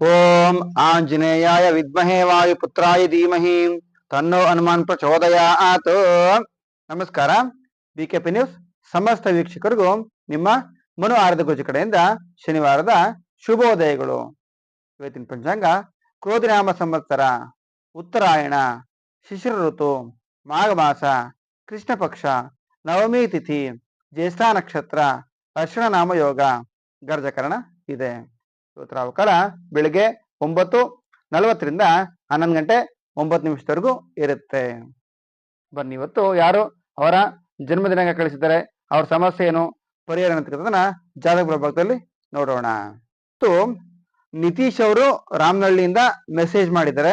ಓಂ ಆಂಜನೇಯಾಯ ವಿದ್ಮಹೇ ವಾಯುಪುತ್ರಾಯ ಧೀಮಹಿ ತನ್ನೋ ಹನುಮಾನ್ ಪ್ರಚೋದಯಾತ್. ನಮಸ್ಕಾರ. ಬಿ ಕೆ ಪಿ ನ್ಯೂಸ್ ಸಮಸ್ತ ವೀಕ್ಷಕರಿಗೂ ನಿಮ್ಮ ಮನು ಆರದ ಗುಜ ಕಡೆಯಿಂದ ಶನಿವಾರದ ಶುಭೋದಯಗಳು. ಇವತ್ತಿನ ಪಂಚಾಂಗ ಕ್ರೋಧಿನಾಮ ಸಂವತ್ಸರ, ಉತ್ತರಾಯಣ, ಶಿಶಿರ ಋತು ಮಾಘ ಮಾಸ ಕೃಷ್ಣ ಪಕ್ಷ, ನವಮಿ ತಿಥಿ, ಜ್ಯೇಷ್ಠ ನಕ್ಷತ್ರ ಅರ್ಶನ ನಾಮ ಯೋಗ, ಗರ್ಜಕರಣ ಇದೆ. ಇವತ್ತರ ಅವಕಾಶ ಬೆಳಿಗ್ಗೆ ಒಂಬತ್ತು ನಲವತ್ತರಿಂದ ಹನ್ನೊಂದು ಗಂಟೆ ಒಂಬತ್ತು ನಿಮಿಷದವರೆಗೂ ಇರುತ್ತೆ. ಬನ್ನಿ, ಇವತ್ತು ಯಾರು ಅವರ ಜನ್ಮದಿನಾಂಕ ಕಳಿಸಿದ್ದಾರೆ, ಅವ್ರ ಸಮಸ್ಯೆ ಏನು, ಪರಿಹಾರ ಅಂತಕ್ಕಂಥದ್ದನ್ನ ಜಾತಕ ಪ್ರಭಾಗದಲ್ಲಿ ನೋಡೋಣ. ಮತ್ತು ನಿತೀಶ್ ಅವರು ರಾಮನಹಳ್ಳಿಯಿಂದ ಮೆಸೇಜ್ ಮಾಡಿದ್ದಾರೆ.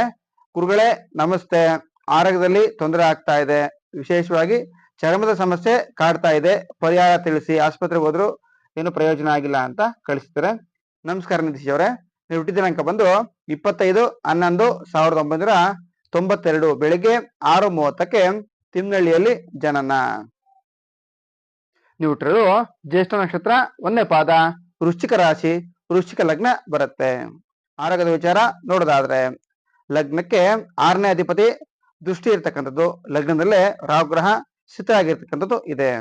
ಗುರುಗಳೇ, ನಮಸ್ತೆ. ಆರೋಗ್ಯದಲ್ಲಿ ತೊಂದರೆ ಆಗ್ತಾ ಇದೆ. ವಿಶೇಷವಾಗಿ ಚರ್ಮದ ಸಮಸ್ಯೆ ಕಾಡ್ತಾ ಇದೆ. ಪರಿಹಾರ ತಿಳಿಸಿ ಆಸ್ಪತ್ರೆಗೆ ಹೋದ್ರು ಏನು ಪ್ರಯೋಜನ ಆಗಿಲ್ಲ ಅಂತ ಕಳಿಸಿದ್ದಾರೆ ನಮಸ್ಕಾರ ನಿತೀಶ್ ಅವರೇ. ನೀವು ಹುಟ್ಟಿದ ದಿನಾಂಕ ಬಂದು ಇಪ್ಪತ್ತೈದು, ಹನ್ನೊಂದು, ಸಾವಿರದ ಒಂಬೈನೂರ ತೊಂಬತ್ತೆರಡು. ಬೆಳಿಗ್ಗೆ ಆರು ಮೂವತ್ತಕ್ಕೆ ತಿಮ್ನಳ್ಳಿಯಲ್ಲಿ ಜನನ. ನೀವು ಹುಟ್ಟಿರೋದು ಜ್ಯೇಷ್ಠ ನಕ್ಷತ್ರ ಒಂದನೇ ಪಾದ. ವೃಶ್ಚಿಕ ರಾಶಿ, ವೃಶ್ಚಿಕ ಲಗ್ನ ಬರುತ್ತೆ. ಆರೋಗ್ಯದ ವಿಚಾರ ನೋಡೋದಾದ್ರೆ, ಲಗ್ನಕ್ಕೆ ಆರನೇ ಅಧಿಪತಿ ದೃಷ್ಟಿ ಇರ್ತಕ್ಕಂಥದ್ದು. ಲಗ್ನದಲ್ಲೇ ರಾಹುಗ್ರಹ ಸ್ಥಿತ ಆಗಿರ್ತಕ್ಕಂಥದ್ದು ಇದೆ.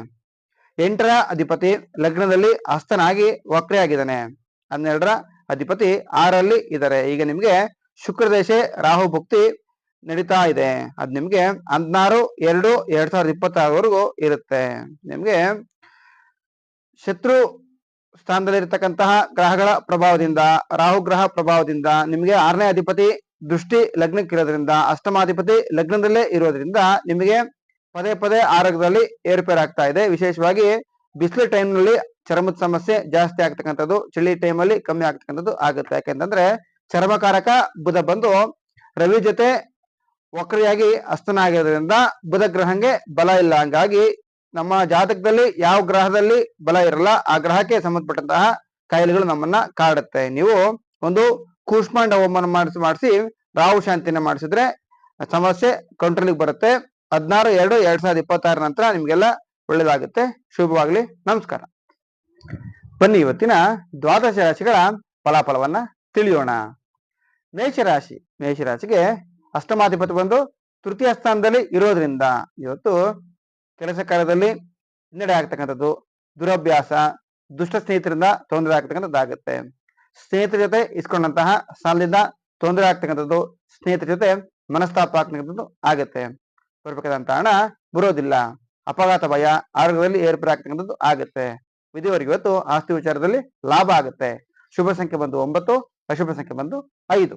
ಎಂಟರ ಅಧಿಪತಿ ಲಗ್ನದಲ್ಲಿ ಹಸ್ತನಾಗಿ ವಕ್ರೆಯಾಗಿದ್ದಾನೆ. ಹನ್ನೆರಡರ ಅಧಿಪತಿ ಆರಲ್ಲಿ ಇದ್ದಾರೆ. ಈಗ ನಿಮ್ಗೆ ಶುಕ್ರ ದೇಶೆ ರಾಹು ಭುಕ್ತಿ ನಡೀತಾ ಇದೆ. ಅದ್ ನಿಮ್ಗೆ ಹದಿನಾರು, ಎರಡು, ಎರಡ್ ಸಾವಿರದ ಇಪ್ಪತ್ತಾರವರೆಗೂ ಇರುತ್ತೆ. ನಿಮ್ಗೆ ಶತ್ರು ಸ್ಥಾನದಲ್ಲಿರ್ತಕ್ಕಂತಹ ಗ್ರಹಗಳ ಪ್ರಭಾವದಿಂದ, ರಾಹು ಗ್ರಹ ಪ್ರಭಾವದಿಂದ, ನಿಮಗೆ ಆರನೇ ಅಧಿಪತಿ ದೃಷ್ಟಿ ಲಗ್ನಕ್ಕಿರೋದ್ರಿಂದ, ಅಷ್ಟಮಾಧಿಪತಿ ಲಗ್ನದಲ್ಲೇ ಇರೋದ್ರಿಂದ ನಿಮಗೆ ಪದೇ ಪದೇ ಆರೋಗ್ಯದಲ್ಲಿ ಏರುಪೇರಾಗ್ತಾ ಇದೆ. ವಿಶೇಷವಾಗಿ ಬಿಸಿಲು ಟೈಮ್ನಲ್ಲಿ ಚರ್ಮದ ಸಮಸ್ಯೆ ಜಾಸ್ತಿ ಆಗ್ತಕ್ಕಂಥದ್ದು, ಚಳಿ ಟೈಮಲ್ಲಿ ಕಮ್ಮಿ ಆಗ್ತಕ್ಕಂಥದ್ದು ಆಗುತ್ತೆ. ಯಾಕೆಂತಂದ್ರೆ ಚರ್ಮಕಾರಕ ಬುಧ ಬಂದು ರವಿ ಜೊತೆ ವಕ್ರಿಯಾಗಿ ಅಸ್ತನ ಆಗಿರೋದ್ರಿಂದ ಬುಧ ಗ್ರಹಂಗೆ ಬಲ ಇಲ್ಲ. ಹಂಗಾಗಿ ನಮ್ಮ ಜಾತಕದಲ್ಲಿ ಯಾವ ಗ್ರಹದಲ್ಲಿ ಬಲ ಇರಲ್ಲ, ಆ ಗ್ರಹಕ್ಕೆ ಸಂಬಂಧಪಟ್ಟಂತಹ ಕಾಯಿಲೆಗಳು ನಮ್ಮನ್ನ ಕಾಡುತ್ತೆ. ನೀವು ಒಂದು ಕೂಷ್ಮಾಂಡ ಹೋಮನ ಮಾಡಿಸಿ ಮಾಡಿಸಿ, ರಾಹು ಶಾಂತಿನ ಮಾಡಿಸಿದ್ರೆ ಸಮಸ್ಯೆ ಕಂಟ್ರೋಲಿಗೆ ಬರುತ್ತೆ. ಹದಿನಾರು, ಎರಡು, ಎರಡ್ ಸಾವಿರದ ಇಪ್ಪತ್ತಾರ ನಂತರ ನಿಮ್ಗೆಲ್ಲ ಒಳ್ಳೇದಾಗುತ್ತೆ ಶುಭವಾಗ್ಲಿ. ನಮಸ್ಕಾರ. ಬನ್ನಿ ಇವತ್ತಿನ ದ್ವಾದಶ ರಾಶಿಗಳ ಫಲಾಫಲವನ್ನ ತಿಳಿಯೋಣ. ಮೇಷರಾಶಿ ಮೇಷರಾಶಿಗೆ ಅಷ್ಟಮಾಧಿಪತಿ ಬಂದು ತೃತೀಯ ಸ್ಥಾನದಲ್ಲಿ ಇರೋದ್ರಿಂದ ಇವತ್ತು ಕೆಲಸ ಕಾರ್ಯದಲ್ಲಿ ಹಿನ್ನಡೆ ಆಗ್ತಕ್ಕಂಥದ್ದು, ದುರಭ್ಯಾಸ, ದುಷ್ಟ ಸ್ನೇಹಿತರಿಂದ ತೊಂದರೆ ಆಗ್ತಕ್ಕಂಥದ್ದಾಗುತ್ತೆ. ಸ್ನೇಹಿತರ ಜೊತೆ ಇಸ್ಕೊಂಡಂತಹ ಸಾಲದಿಂದ ತೊಂದರೆ ಆಗ್ತಕ್ಕಂಥದ್ದು, ಸ್ನೇಹಿತರ ಜೊತೆ ಮನಸ್ತಾಪ ಆಗ್ತಕ್ಕಂಥದ್ದು ಆಗುತ್ತೆ. ಬರ್ಬೇಕಾದಂತ ಹಣ ಬರೋದಿಲ್ಲ. ಅಪಘಾತ ಭಯ, ಆರೋಗ್ಯದಲ್ಲಿ ಏರ್ಪೇರ್ ಆಗ್ತಕ್ಕಂಥದ್ದು ಆಗುತ್ತೆ. ವಿಧಿವರೆಗೆ ಇವತ್ತು ಆಸ್ತಿ ವಿಚಾರದಲ್ಲಿ ಲಾಭ ಆಗುತ್ತೆ. ಶುಭ ಸಂಖ್ಯೆ ಬಂದು ಒಂಬತ್ತು, ಅಶುಭ ಸಂಖ್ಯೆ ಬಂದು ಐದು.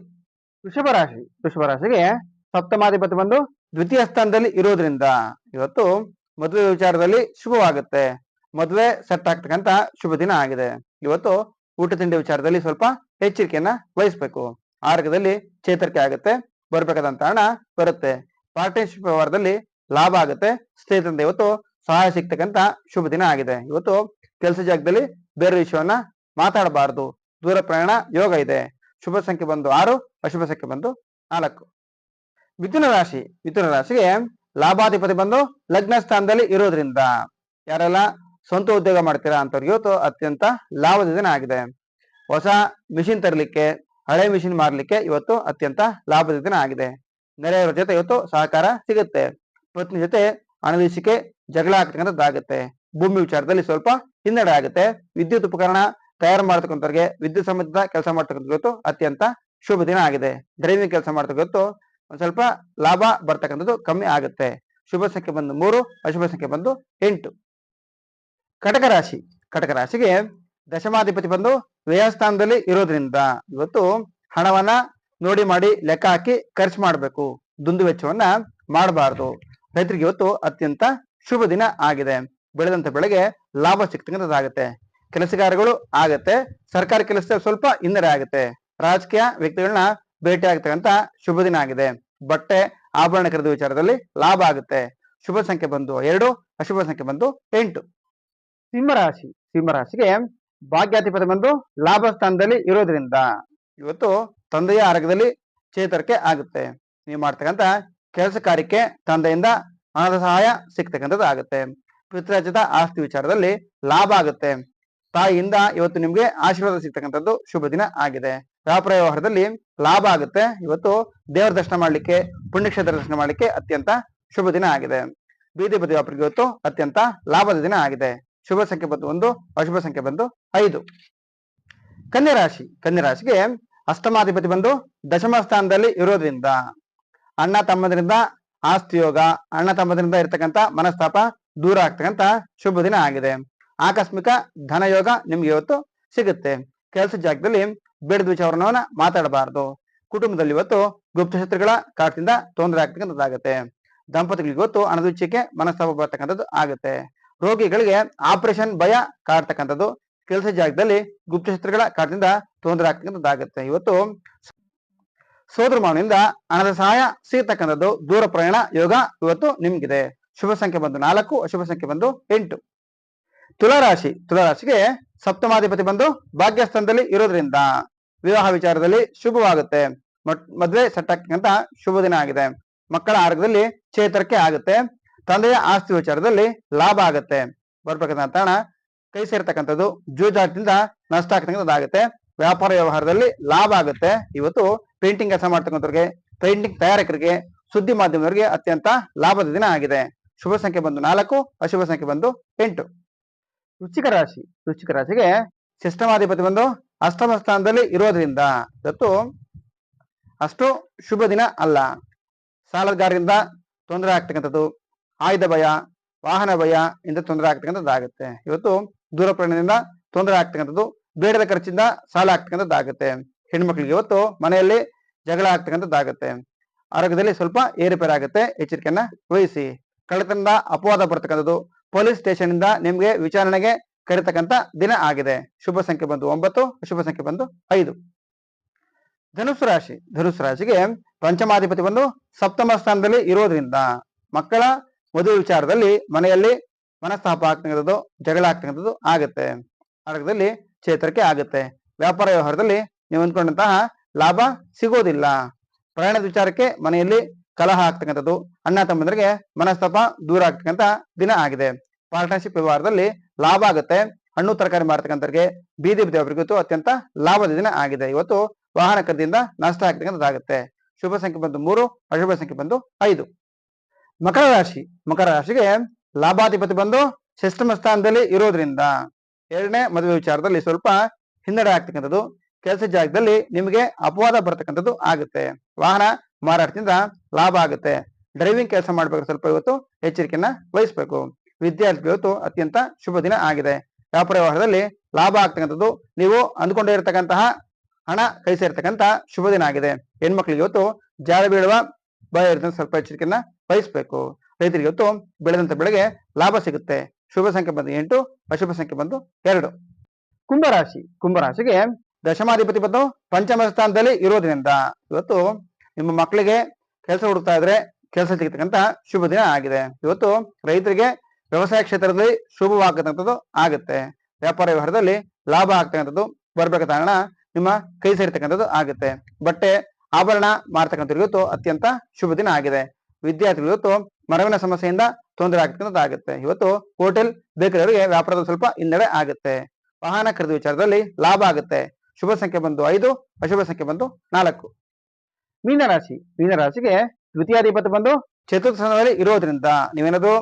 ವೃಷಭ ರಾಶಿ, ವೃಷಭ ರಾಶಿಗೆ ಸಪ್ತಮಾಧಿಪತಿ ಬಂದು ದ್ವಿತೀಯ ಸ್ಥಾನದಲ್ಲಿ ಇರೋದ್ರಿಂದ ಇವತ್ತು ಮದುವೆ ವಿಚಾರದಲ್ಲಿ ಶುಭವಾಗುತ್ತೆ. ಮದುವೆ ಸೆಟ್ ಆಗ್ತಕ್ಕಂತ ಶುಭ ದಿನ ಆಗಿದೆ. ಇವತ್ತು ಊಟ ತಿಂಡಿ ವಿಚಾರದಲ್ಲಿ ಸ್ವಲ್ಪ ಎಚ್ಚರಿಕೆಯನ್ನ ವಹಿಸ್ಬೇಕು. ಆರೋಗ್ಯದಲ್ಲಿ ಚೇತರಿಕೆ ಆಗುತ್ತೆ. ಬರ್ಬೇಕಾದಂತ ಹಣ ಬರುತ್ತೆ. ಪಾರ್ಟ್ನರ್ಶಿಪ್ ವ್ಯವಹಾರದಲ್ಲಿ ಲಾಭ ಆಗುತ್ತೆ. ಸ್ನೇಹಿತರಿಂದ ಇವತ್ತು ಸಹಾಯ ಸಿಗ್ತಕ್ಕಂತ ಶುಭ ದಿನ ಆಗಿದೆ. ಇವತ್ತು ಕೆಲಸ ಜಾಗದಲ್ಲಿ ಬೇರೆ ವಿಷಯವನ್ನ ಮಾತಾಡಬಾರದು. ದೂರ ಪ್ರಯಾಣ ಯೋಗ ಇದೆ. ಶುಭ ಸಂಖ್ಯೆ ಬಂದು ಆರು, ಅಶುಭ ಸಂಖ್ಯೆ ಬಂದು ನಾಲ್ಕು. ಮಿಥುನ ರಾಶಿ, ಮಿಥುನ ರಾಶಿಗೆ ಲಾಭಾಧಿಪತಿ ಬಂದು ಲಗ್ನ ಸ್ಥಾನದಲ್ಲಿ ಇರೋದ್ರಿಂದ ಯಾರೆಲ್ಲ ಸ್ವಂತ ಉದ್ಯೋಗ ಮಾಡ್ತೀರಾ ಅಂತವ್ರಿಗೆ ಇವತ್ತು ಅತ್ಯಂತ ಲಾಭದ ದಿನ ಆಗಿದೆ. ಹೊಸ ಮಿಷಿನ್ ತರಲಿಕ್ಕೆ, ಹಳೆ ಮಿಷಿನ್ ಮಾರ್ಲಿಕ್ಕೆ ಇವತ್ತು ಅತ್ಯಂತ ಲಾಭದ ದಿನ ಆಗಿದೆ. ನೆರೆಯವರ ಜೊತೆ ಇವತ್ತು ಸಹಕಾರ ಸಿಗುತ್ತೆ. ಪತ್ನಿ ಜೊತೆ ಅನಲಿಸಿಕೆ ಜಗಳ ಆಗ್ತಕ್ಕಂಥದ್ದಾಗುತ್ತೆ. ಭೂಮಿ ವಿಚಾರದಲ್ಲಿ ಸ್ವಲ್ಪ ಹಿನ್ನಡೆ ಆಗುತ್ತೆ. ವಿದ್ಯುತ್ ಉಪಕರಣ ತಯಾರು ಮಾಡ್ತಕ್ಕಂಥವ್ರಿಗೆ ವಿದ್ಯುತ್ ಸಂಬಂಧಿತ ಕೆಲಸ ಮಾಡ್ತಕ್ಕಂಥದ್ದು ಅತ್ಯಂತ ಶುಭ ದಿನ ಆಗಿದೆ. ಡ್ರೈವಿಂಗ್ ಕೆಲಸ ಮಾಡ್ತಕ್ಕಂಥದ್ದು ಒಂದ್ ಸ್ವಲ್ಪ ಲಾಭ ಬರ್ತಕ್ಕಂಥದ್ದು ಕಮ್ಮಿ ಆಗುತ್ತೆ. ಶುಭ ಸಂಖ್ಯೆ ಬಂದು ಮೂರು, ಅಶುಭ ಸಂಖ್ಯೆ ಬಂದು ಎಂಟು. ಕಟಕ ರಾಶಿ. ಕಟಕ ರಾಶಿಗೆ ದಶಮಾಧಿಪತಿ ಬಂದು ವ್ಯಯಸ್ಥಾನದಲ್ಲಿ ಇರೋದ್ರಿಂದ ಇವತ್ತು ಹಣವನ್ನ ನೋಡಿ ಮಾಡಿ ಲೆಕ್ಕ ಹಾಕಿ ಖರ್ಚು ಮಾಡಬೇಕು. ದುಂದು ವೆಚ್ಚವನ್ನ ಮಾಡಬಾರದು. ರೈತರಿಗೆ ಇವತ್ತು ಅತ್ಯಂತ ಶುಭ ದಿನ ಆಗಿದೆ. ಬೆಳೆದಂತ ಬೆಳೆಗೆ ಲಾಭ ಸಿಕ್ತಕ್ಕಂಥದ್ದಾಗುತ್ತೆ ಕೆಲಸಗಾರಗಳು ಆಗತ್ತೆ. ಸರ್ಕಾರಿ ಕೆಲಸ ಸ್ವಲ್ಪ ಹಿನ್ನಡೆ ಆಗುತ್ತೆ. ರಾಜಕೀಯ ವ್ಯಕ್ತಿಗಳನ್ನ ಭೇಟಿ ಆಗ್ತಕ್ಕಂತ ಶುಭ ದಿನ ಆಗಿದೆ. ಬಟ್ಟೆ ಆಭರಣ ಖರೀದಿ ವಿಚಾರದಲ್ಲಿ ಲಾಭ ಆಗುತ್ತೆ. ಶುಭ ಸಂಖ್ಯೆ ಬಂದು ಎರಡು ಅಶುಭ ಸಂಖ್ಯೆ ಬಂದು ಎಂಟು. ಸಿಂಹರಾಶಿ ಸಿಂಹರಾಶಿಗೆ ಭಾಗ್ಯಾಧಿಪತಿ ಬಂದು ಲಾಭ ಸ್ಥಾನದಲ್ಲಿ ಇರೋದ್ರಿಂದ ಇವತ್ತು ತಂದೆಯ ಆರೋಗ್ಯದಲ್ಲಿ ಚೇತರಿಕೆ ಆಗುತ್ತೆ. ನೀವು ಮಾಡ್ತಕ್ಕಂಥ ಕೆಲಸ ಕಾರ್ಯಕ್ಕೆ ತಂದೆಯಿಂದ ಹಣದ ಸಹಾಯ ಸಿಗ್ತಕ್ಕಂಥದ್ದು ಆಗುತ್ತೆ. ಪಿತೃರಾಜ್ಯದ ಆಸ್ತಿ ವಿಚಾರದಲ್ಲಿ ಲಾಭ ಆಗುತ್ತೆ. ತಾಯಿಯಿಂದ ಇವತ್ತು ನಿಮ್ಗೆ ಆಶೀರ್ವಾದ ಸಿಗ್ತಕ್ಕಂಥದ್ದು ಶುಭ ದಿನ ಆಗಿದೆ. ವ್ಯಾಪಾರ ವ್ಯವಹಾರದಲ್ಲಿ ಲಾಭ ಆಗುತ್ತೆ. ಇವತ್ತು ದೇವರ ದರ್ಶನ ಮಾಡ್ಲಿಕ್ಕೆ, ಪುಣ್ಯಕ್ಷೇತ್ರ ದರ್ಶನ ಮಾಡ್ಲಿಕ್ಕೆ ಅತ್ಯಂತ ಶುಭ ದಿನ ಆಗಿದೆ. ಬೀದಿ ಬದಿ ವ್ಯಾಪಾರಿಗೆ ಇವತ್ತು ಅತ್ಯಂತ ಲಾಭದ ದಿನ ಆಗಿದೆ. ಶುಭ ಸಂಖ್ಯೆ ಬಂದು ಒಂದು, ಅಶುಭ ಸಂಖ್ಯೆ ಬಂದು ಐದು. ಕನ್ಯಾ ರಾಶಿ. ಕನ್ಯಾ ರಾಶಿಗೆ ಅಷ್ಟಮಾಧಿಪತಿ ಬಂದು ದಶಮ ಸ್ಥಾನದಲ್ಲಿ ಇರೋದ್ರಿಂದ, ಅಣ್ಣ ತಮ್ಮದರಿಂದ ಆಸ್ತಿ ಯೋಗ, ಅಣ್ಣ ತಮ್ಮದರಿಂದ ಇರತಕ್ಕಂತ ಮನಸ್ತಾಪ ದೂರ ಆಗ್ತಕ್ಕಂತ ಶುಭ ದಿನ ಆಗಿದೆ. ಆಕಸ್ಮಿಕ ಧನ ಯೋಗ ನಿಮ್ಗೆ ಇವತ್ತು ಸಿಗುತ್ತೆ. ಕೆಲಸ ಜಾಗದಲ್ಲಿ ಬೇಡದ ವಿಚಾರವನ್ನ ಮಾತಾಡಬಾರದು. ಕುಟುಂಬದಲ್ಲಿ ಇವತ್ತು ಗುಪ್ತಶತ್ರುಗಳ ಕಾಟದಿಂದ ತೊಂದರೆ ಆಗ್ತಕ್ಕಂಥದ್ದಾಗುತ್ತೆ. ದಂಪತಿಗಳಿಗೆ ಇವತ್ತು ಅನದುಚ್ಛಕ್ಕೆ ಮನಸ್ತಾಪ ಬರ್ತಕ್ಕಂಥದ್ದು ಆಗುತ್ತೆ. ರೋಗಿಗಳಿಗೆ ಆಪರೇಷನ್ ಭಯ ಕಾಡ್ತಕ್ಕಂಥದ್ದು ಕೆಲಸ ಜಾಗದಲ್ಲಿ ಗುಪ್ತಶತ್ರುಗಳ ಕಾಟದಿಂದ ತೊಂದರೆ ಆಗ್ತಕ್ಕಂಥದ್ದಾಗುತ್ತೆ. ಇವತ್ತು ಸೋದರ ಮಾವನಿಂದ ಹಣದ ಸಹಾಯ ಸಿಗತಕ್ಕಂಥದ್ದು ದೂರ ಪ್ರಯಾಣ ಯೋಗ ಇವತ್ತು ನಿಮ್ಗಿದೆ. ಶುಭ ಸಂಖ್ಯೆ ಬಂದು ನಾಲ್ಕು, ಅಶುಭ ಸಂಖ್ಯೆ ಬಂದು ಎಂಟು. ತುಲಾರಾಶಿ, ತುಲಾರಾಶಿಗೆ ಸಪ್ತಮಾಧಿಪತಿ ಬಂದು ಭಾಗ್ಯಸ್ಥಾನದಲ್ಲಿ ಇರೋದ್ರಿಂದ ವಿವಾಹ ವಿಚಾರದಲ್ಲಿ ಶುಭವಾಗುತ್ತೆ. ಮದುವೆ ಮದ್ವೆ ಸೆಟ್ ಆಗ್ತಕ್ಕಂತ ಶುಭ ದಿನ ಆಗಿದೆ. ಮಕ್ಕಳ ಆರೋಗ್ಯದಲ್ಲಿ ಚೇತರಿಕೆ ಆಗುತ್ತೆ. ತಂದೆಯ ಆಸ್ತಿ ವಿಚಾರದಲ್ಲಿ ಲಾಭ ಆಗುತ್ತೆ. ಬರ್ಬೇಕಂತ ತಾಣ ಕೈ ಸೇರ್ತಕ್ಕಂಥದ್ದು ಜೂಜಾಟದಿಂದ ನಷ್ಟ ಆಗ್ತಕ್ಕಂಥದ್ದಾಗುತ್ತೆ. ವ್ಯಾಪಾರ ವ್ಯವಹಾರದಲ್ಲಿ ಲಾಭ ಆಗುತ್ತೆ. ಇವತ್ತು ಪೇಂಟಿಂಗ್ ಕೆಲಸ ಮಾಡ್ತಕ್ಕಂಥವ್ರಿಗೆ ಪೇಂಟಿಂಗ್ ತಯಾರಕರಿಗೆ, ಸುದ್ದಿ ಮಾಧ್ಯಮದವರಿಗೆ ಅತ್ಯಂತ ಲಾಭದ ದಿನ ಆಗಿದೆ. ಶುಭ ಸಂಖ್ಯೆ ಬಂದು ನಾಲ್ಕು, ಅಶುಭ ಸಂಖ್ಯೆ ಬಂದು ಎಂಟು. ವೃಶ್ಚಿಕ ರಾಶಿ, ವೃಶ್ಚಿಕ ರಾಶಿಗೆ ಸಿಸ್ಟಮಾಧಿಪತಿ ಬಂದು ಅಷ್ಟಮ ಸ್ಥಾನದಲ್ಲಿ ಇರೋದ್ರಿಂದ ಇವತ್ತು ಅಷ್ಟು ಶುಭ ದಿನ ಅಲ್ಲ. ಸಾಲಗಾರರಿಂದ ತೊಂದರೆ ಆಗ್ತಕ್ಕಂಥದ್ದು, ಆಯುಧ ಭಯ, ವಾಹನ ಭಯ ಇಂದ ತೊಂದರೆ ಆಗ್ತಕ್ಕಂಥದ್ದಾಗುತ್ತೆ ಇವತ್ತು ದೂರ ಪ್ರಯಾಣದಿಂದ ತೊಂದರೆ ಆಗ್ತಕ್ಕಂಥದ್ದು, ಬೇಡದ ಖರ್ಚಿಂದ ಸಾಲ ಆಗ್ತಕ್ಕಂಥದ್ದಾಗುತ್ತೆ ಹೆಣ್ಮಕ್ಳಿಗೆ ಇವತ್ತು ಮನೆಯಲ್ಲಿ ಜಗಳ ಆಗ್ತಕ್ಕಂಥದ್ದಾಗುತ್ತೆ ಆರೋಗ್ಯದಲ್ಲಿ ಸ್ವಲ್ಪ ಏರುಪೇರಾಗುತ್ತೆ. ಎಚ್ಚರಿಕೆಯನ್ನ ವಹಿಸಿ. ಕಳ್ಳತನದ ಅಪವಾದ ಬರ್ತಕ್ಕಂಥದ್ದು ಪೊಲೀಸ್ ಸ್ಟೇಷನ್ ಇಂದ ನಿಮ್ಗೆ ವಿಚಾರಣೆಗೆ ಕರೀತಕ್ಕಂಥ ದಿನ ಆಗಿದೆ. ಶುಭ ಸಂಖ್ಯೆ ಬಂದು ಒಂಬತ್ತು ಶುಭ ಸಂಖ್ಯೆ ಬಂದು ಐದು. ಧನುಸು ರಾಶಿ. ಧನುಸು ರಾಶಿಗೆ ಪಂಚಮಾಧಿಪತಿ ಬಂದು ಸಪ್ತಮ ಸ್ಥಾನದಲ್ಲಿ ಇರೋದ್ರಿಂದ ಮಕ್ಕಳ ಮದುವೆ ವಿಚಾರದಲ್ಲಿ ಮನೆಯಲ್ಲಿ ಮನಸ್ತಾಪ ಆಗ್ತಕ್ಕಂಥದ್ದು, ಜಗಳ ಆಗ್ತಕ್ಕಂಥದ್ದು ಆಗುತ್ತೆ. ಆರೋಗ್ಯದಲ್ಲಿ ಚೇತರಿಕೆ ಆಗುತ್ತೆ. ವ್ಯಾಪಾರ ವ್ಯವಹಾರದಲ್ಲಿ ನೀವು ಅಂದ್ಕೊಂಡಂತಹ ಲಾಭ ಸಿಗೋದಿಲ್ಲ. ಪ್ರಯಾಣದ ವಿಚಾರಕ್ಕೆ ಮನೆಯಲ್ಲಿ ಕಲಹ ಆಗ್ತಕ್ಕಂಥದ್ದು, ಅಣ್ಣ ತಮ್ಮಂದ್ರಿಗೆ ಮನಸ್ತಾಪ ದೂರ ಆಗ್ತಕ್ಕಂಥ ದಿನ ಆಗಿದೆ. ಪಾರ್ಟ್ನರ್ಶಿಪ್ ವ್ಯವಹಾರದಲ್ಲಿ ಲಾಭ ಆಗುತ್ತೆ. ಹಣ್ಣು ತರಕಾರಿ ಮಾರ್ತಕ್ಕಂಥವ್ರಿಗೆ, ಬೀದಿ ಬದಿಯವರಿಗೂ ಅತ್ಯಂತ ಲಾಭದ ದಿನ ಆಗಿದೆ. ಇವತ್ತು ವಾಹನ ಖರೀದಿಯಿಂದ ನಷ್ಟ ಆಗ್ತಕ್ಕಂಥದ್ದಾಗುತ್ತೆ. ಶುಭ ಸಂಖ್ಯೆ ಬಂದು ಮೂರು, ಅಶುಭ ಸಂಖ್ಯೆ ಬಂದು ಐದು. ಮಕರ ರಾಶಿ, ಮಕರ ರಾಶಿಗೆ ಲಾಭಾಧಿಪತಿ ಬಂದು ಷಷ್ಠಮ ಸ್ಥಾನದಲ್ಲಿ ಇರೋದ್ರಿಂದ ಎರಡನೇ ಮದುವೆ ವಿಚಾರದಲ್ಲಿ ಸ್ವಲ್ಪ ಹಿನ್ನಡೆ ಆಗ್ತಕ್ಕಂಥದ್ದು. ಕೆಲಸ ಜಾಗದಲ್ಲಿ ನಿಮಗೆ ಅಪವಾದ ಬರ್ತಕ್ಕಂಥದ್ದು ಆಗುತ್ತೆ. ವಾಹನ ಮಾರಾಟದಿಂದ ಲಾಭ ಆಗುತ್ತೆ. ಡ್ರೈವಿಂಗ್ ಕೆಲಸ ಮಾಡ್ಬೇಕು ಸ್ವಲ್ಪ ಇವತ್ತು ಎಚ್ಚರಿಕೆಯನ್ನ ವಹಿಸ್ಬೇಕು. ವಿದ್ಯಾರ್ಥಿ ಇವತ್ತು ಅತ್ಯಂತ ಶುಭ ದಿನ ಆಗಿದೆ. ವ್ಯಾಪಾರ ವ್ಯವಹಾರದಲ್ಲಿ ಲಾಭ ಆಗ್ತಕ್ಕಂಥದ್ದು ನೀವು ಅಂದ್ಕೊಂಡಿರ್ತಕ್ಕಂತಹ ಹಣ ಕೈ ಸೇರ್ತಕ್ಕಂತ ಶುಭ ದಿನ ಆಗಿದೆ. ಹೆಣ್ಮಕ್ಳಿಗೆ ಇವತ್ತು ಜಾರ ಬೀಳುವ ಭಯ ಸ್ವಲ್ಪ ಎಚ್ಚರಿಕೆಯನ್ನ ವಹಿಸ್ಬೇಕು. ರೈತರಿಗೆ ಇವತ್ತು ಬೆಳೆದಂತ ಬೆಳೆಗೆ ಲಾಭ ಸಿಗುತ್ತೆ. ಶುಭ ಸಂಖ್ಯೆ ಬಂದು ಎಂಟು, ಅಶುಭ ಸಂಖ್ಯೆ ಬಂದು ಎರಡು. ಕುಂಭರಾಶಿ ಕುಂಭರಾಶಿಗೆ ದಶಮಾಧಿಪತಿ ಬಂದು ಪಂಚಮ ಸ್ಥಾನದಲ್ಲಿ ಇರೋದ್ರಿಂದ ಇವತ್ತು ನಿಮ್ಮ ಮಕ್ಕಳಿಗೆ ಕೆಲಸ ಹುಡುಕ್ತಾ ಇದ್ರೆ ಕೆಲಸ ಸಿಗತಕ್ಕಂತ ಶುಭ ದಿನ ಆಗಿದೆ. ಇವತ್ತು ರೈತರಿಗೆ ವ್ಯವಸಾಯ ಕ್ಷೇತ್ರದಲ್ಲಿ ಶುಭವಾಗತಕ್ಕಂಥದ್ದು ಆಗುತ್ತೆ. ವ್ಯಾಪಾರ ವ್ಯವಹಾರದಲ್ಲಿ ಲಾಭ ಆಗ್ತಕ್ಕಂಥದ್ದು ಬರ್ಬೇಕಾದ ಕಾರಣ ನಿಮ್ಮ ಕೈ ಸೇರ್ತಕ್ಕಂಥದ್ದು ಆಗುತ್ತೆ. ಬಟ್ಟೆ ಆಭರಣ ಮಾರ್ತಕ್ಕಂಥವ್ರಿಗೆ ಇವತ್ತು ಅತ್ಯಂತ ಶುಭ ದಿನ ಆಗಿದೆ. ವಿದ್ಯಾರ್ಥಿಗಳು ಇವತ್ತು ಮರವಿನ ಸಮಸ್ಯೆಯಿಂದ ತೊಂದರೆ ಆಗ್ತಕ್ಕಂಥದ್ದು ಆಗುತ್ತೆ. ಇವತ್ತು ಹೋಟೆಲ್ ಬೇಕರಿಯವರಿಗೆ ವ್ಯಾಪಾರದ ಸ್ವಲ್ಪ ಹಿನ್ನಡೆ ಆಗುತ್ತೆ. ವಾಹನ ಖರೀದಿ ವಿಚಾರದಲ್ಲಿ ಲಾಭ ಆಗುತ್ತೆ. ಶುಭ ಸಂಖ್ಯೆ ಬಂದು ಐದು, ಅಶುಭ ಸಂಖ್ಯೆ ಬಂದು ನಾಲ್ಕು. ಮೀನರಾಶಿ ಮೀನರಾಶಿಗೆ ದ್ವಿತೀಯಾಧಿಪತಿ ಬಂದು ಚತುರ್ಥ ಸ್ಥಾನದಲ್ಲಿ ಇರೋದ್ರಿಂದ ನೀವೇನದು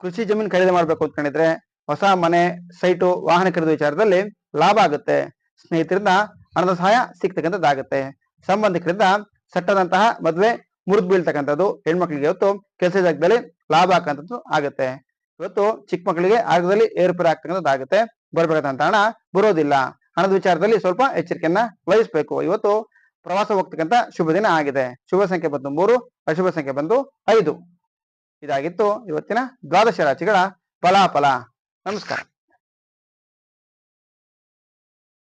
ಕೃಷಿ ಜಮೀನು ಖರೀದಿ ಮಾಡ್ಬೇಕು ಅಂದ್ಕೊಂಡಿದ್ರೆ ಹೊಸ ಮನೆ ಸೈಟು ವಾಹನ ಖರೀದಿ ವಿಚಾರದಲ್ಲಿ ಲಾಭ ಆಗುತ್ತೆ. ಸ್ನೇಹಿತರಿಂದ ಹಣದ ಸಹಾಯ ಸಿಗ್ತಕ್ಕಂಥದ್ದಾಗುತ್ತೆ. ಸಂಬಂಧಿಕರಿಂದ ಸಟ್ಟದಂತಹ ಮದುವೆ ಮುರಿದು ಬೀಳ್ತಕ್ಕಂಥದ್ದು ಹೆಣ್ಮಕ್ಳಿಗೆ ಇವತ್ತು ಕೆಲಸ ಜಾಗದಲ್ಲಿ ಲಾಭ ಹಾಕಂಥದ್ದು ಆಗುತ್ತೆ. ಇವತ್ತು ಚಿಕ್ಕ ಮಕ್ಕಳಿಗೆ ಆರೋಗ್ಯದಲ್ಲಿ ಏರುಪೇರು ಆಗ್ತಕ್ಕಂಥದ್ದಾಗುತ್ತೆ. ಬರಬೇಕಾದಂತ ಹಣ ಬರೋದಿಲ್ಲ. ಹಣದ ವಿಚಾರದಲ್ಲಿ ಸ್ವಲ್ಪ ಎಚ್ಚರಿಕೆಯನ್ನ ವಹಿಸ್ಬೇಕು. ಇವತ್ತು ಪ್ರವಾಸ ಹೋಗ್ತಕ್ಕಂಥ ಶುಭ ದಿನ ಆಗಿದೆ. ಶುಭ ಸಂಖ್ಯೆ ಬಂದು ಮೂರು, ಅಶುಭ ಸಂಖ್ಯೆ ಬಂದು ಐದು. ಇದಾಗಿತ್ತು ಇವತ್ತಿನ ದ್ವಾದಶ ರಾಶಿಗಳ ಫಲಾಫಲ. ನಮಸ್ಕಾರ.